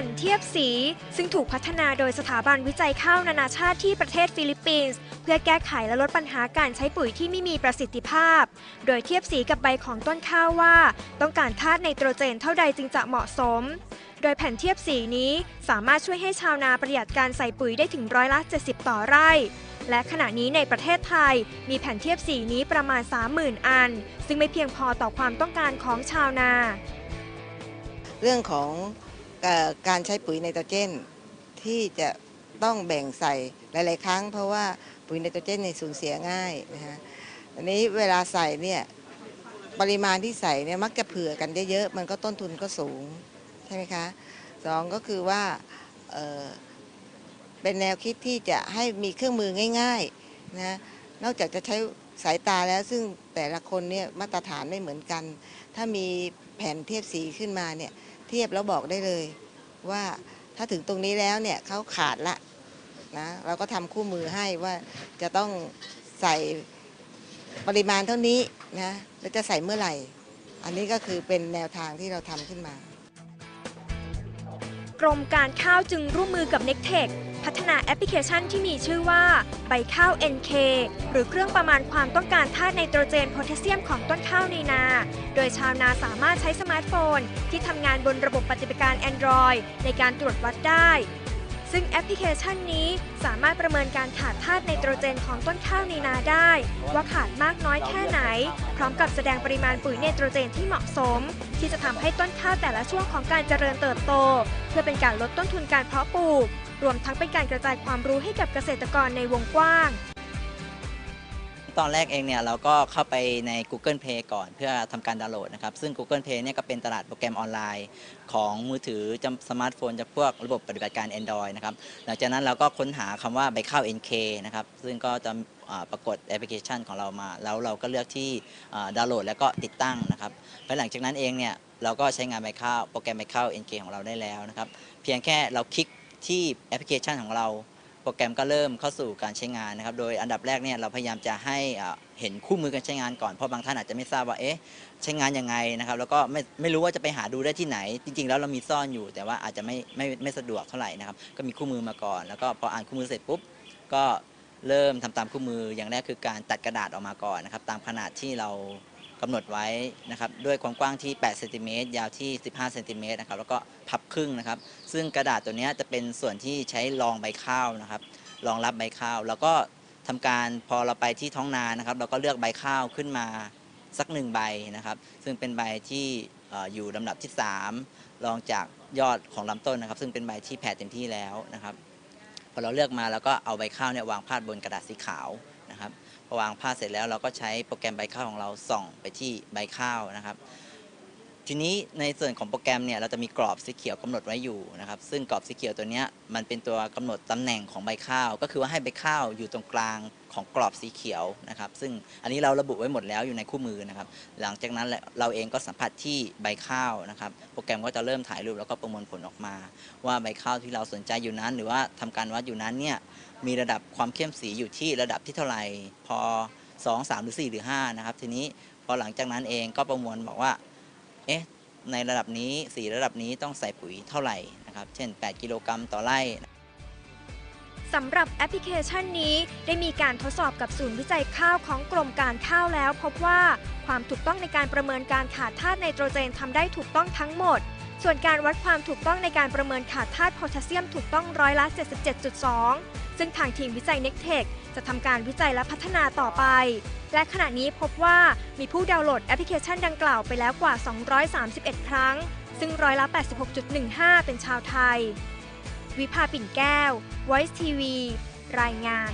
ผ่นเทียบสี ซึ่งถูกพัฒนาโดยสถาบันวิจัยข้าวนานาชาติที่ประเทศฟิลิปปินส์ เพื่อแก้ไขและลดปัญหาการใช้ปุ๋ยที่ไม่มีประสิทธิภาพ โดยเทียบสีกับใบของต้นข้าวว่า ต้องการธาตุไนโตรเจนเท่าใดจึงจะเหมาะสม โดยแผ่นเทียบสีนี้สามารถช่วยให้ชาวนาประหยัดการใส่ปุ๋ยได้ถึงร้อยละ 70 ต่อไร่และขณะนี้ในประเทศไทยมีแผ่นเทียบสีนี้ประมาณ 30,000 อัน ซึ่งไม่เพียงพอต่อความต้องการของชาวนา เรื่องของ การใช้ปุ๋ยไนโตรเจน ที่จะต้องแบ่งใส่หลาย ๆ ครั้ง เพราะว่าปุ๋ยไนโตรเจนเนี่ยสูญเสียง่ายนะฮะอันนี้เวลาใส่เนี่ยปริมาณที่ใส่เนี่ยมักจะเผื่อกันเยอะๆมันก็ต้นทุนก็สูงใช่ไหมคะสองก็คือว่าเเป็นแนวคิดที่จะให้มีเครื่องมือง่ายๆนะนอกจากจะใช้สายตาแล้วซึ่งแต่ละคนเนี่ยมาตรฐานไม่เหมือนกัน ถ้ามีแผ่นเทียบสีขึ้นมาเนี่ย ทียบแล้วบอกได้เลย ว่าถ้าถึงตรงนี้แล้วเนี่ยเขาขาดละนะเราก็ทำคู่มือให้ว่าจะต้องใส่ปริมาณเท่านี้นะแล้วจะใส่เมื่อไหร่ อันนี้ก็คือเป็นแนวทางที่เราทำขึ้นมา รมการข้าวจึงร่วมมือกับ n e c t e c h พัฒนาแอปพลิเคชันที่มีชื่อว่า ใบข้าว NK หรือเครื่องประมาณความต้องการธาตุไนโตรเจนโพแทสเซียมของต้นข้าวในนา โดยชาวนาสามารถใช้สมาร์ทโฟน ที่ทำงานบนระบบปฏิบัติการ Android ในการตรวจวัดได้ ซึ่งแอปพลิเคชันนี้สามารถประเมินการขาดธาตุไนโตรเจนของต้นข้าวในนาได้ ว่าขาดมากน้อยแค่ไหน พร้อมกับแสดงปริมาณปุ๋ยไนโตรเจนที่เหมาะสม ที่จะทำให้ต้นข้าวแต่ละช่วงของการเจริญเติบโต เพื่อเป็นการลดต้นทุนการเพาะปลูก รวมทั้งเป็นการกระจายความรู้ให้กับเกษตรกรในวงกว้าง ตอนแรกเองเนี่ยเราก็เข้าไปใน Google Play ก่อนเพื่อทำการดาวน์โหลดนะครับ ซึ่ง Google Play เนี่ยก็เป็นตลาดโปรแกรมออนไลน์ ของมือถือจำสมาร์ทโฟนจะพวกระบบปฏิบัติการ Android นะครับหลังจากนั้นเราก็ค้นหาคำว่าใบข้าว NK นะครับซึ่งก็จะปรากฏแอปพลิเคชันของเรามา แล้วเราก็เลือกที่ดาวน์โหลดแล้วก็ติดตั้งนะครับภายหลังจากนั้นเองเนี่ยเราก็ใช้งานใบข้าวโปรแกรมใบข้าว NK ของเราได้แล้วนะครับเพียงแค่เราคลิกที่แอปพลิเคชันของเรา โปรแกรมก็เริ่มเข้าสู่การใช้งานนะครับ โดยอันดับแรกเนี่ยเราพยายามจะให้เห็นคู่มือการใช้งานก่อน เพราะบางท่านอาจจะไม่ทราบว่า เอ๊ะ ใช้งานยังไงนะครับ แล้วก็ไม่ไม่รู้ว่าจะไปหาดูได้ที่ไหน จริง ๆ แล้วเรามีซ่อนอยู่ แต่ว่าอาจจะไม่ไม่ไม่สะดวกเท่าไหร่นะครับ ก็มีคู่มือมาก่อน แล้วก็พออ่านคู่มือเสร็จปุ๊บ ก็เริ่มทำตามคู่มือ อย่างแรกคือการตัดกระดาษออกมาก่อนนะครับ ตามขนาดที่เรา กำหนดไว้นะครับด้วยความกว้างที่8เซนติเมตรยาวที่ 15เซนติเมตรนะครับแล้วก็พับครึ่งนะครับ ซึ่งกระดาษตัวนี้จะเป็นส่วนที่ใช้รองใบข้าวนะครับรองรับใบข้าว แล้วก็ทำการพอเราไปที่ท้องนานะครับ เราก็เลือกใบข้าวขึ้นมาสักหนึ่งใบนะครับ ซึ่งเป็นใบที่ออยู่ลำดับที่ 3 รองจากยอดของลำต้นนะครับ ซึ่งเป็นใบที่แผ่เต็มที่แล้วนะครับพอเราเลือกมาแล้วก็เอาใบข้าวเนี่ยวางพาดบนกระดาษสีขาว พอวางผ้าเสร็จแล้วเราก็ใช้โปรแกรมใบข้าวของเราส่องไปที่ใบข้าวนะครับ ทีนี้ในส่วนของโปรแกรมเนี่ยเราจะมีกรอบสีเขียวกำหนดไว้อยู่นะครับซึ่งกรอบสีเขียวตัวนี้มันเป็นตัวกำหนดตำแหน่งของใบข้าว ก็คือว่าให้ใบข้าวอยู่ตรงกลางของกรอบสีเขียวนะครับซึ่งอันนี้เราระบุไว้หมดแล้วอยู่ในคู่มือนะครับหลังจากนั้นเราเองก็สัมผัสที่ใบข้าวนะครับโปรแกรมก็จะเริ่มถ่ายรูปแล้วก็ประมวลผลออกมา ว่าใบข้าวที่เราสนใจอยู่นั้น หรือว่าทำการวัดอยู่นั้นเนี่ยมีระดับความเข้มสีอยู่ที่ระดับที่เท่าไหร่พอ 2 3 หรือ 4 หรือ5นะครับทีนี้พอหลังจากนั้นเองก็ประมวลบอกว่า เอ๊ะในระดับนี้สีระดับนี้ต้องใส่ปุ๋ยเท่าไหร่นะครับ เช่น 8 กิโลกรัมต่อไร่สำหรับแอปพลิเคชันนี้ได้มีการทดสอบกับศูนย์วิจัยข้าวของกรมการข้าวแล้ว พบว่าความถูกต้องในการประเมินการขาดธาตุไนโตรเจนทำได้ถูกต้องทั้งหมด ส่วนการวัดความถูกต้องในการประเมินขาดธาตุโพแทสเซียมถูกต้องร้อยละ 77.2 ซึ่งทางทีมวิจัย n e c t e c h จะทำการวิจัยและพัฒนาต่อไป และขณะนี้พบว่ามีผู้ดาวน์โหลดแอปพลิเคชันดังกล่าวไปแล้วกว่า 231 ครั้ง ซึ่งร้อยละ 86.15 เป็นชาวไทย วิภาปิ่นแก้ว Voice TV รายงาน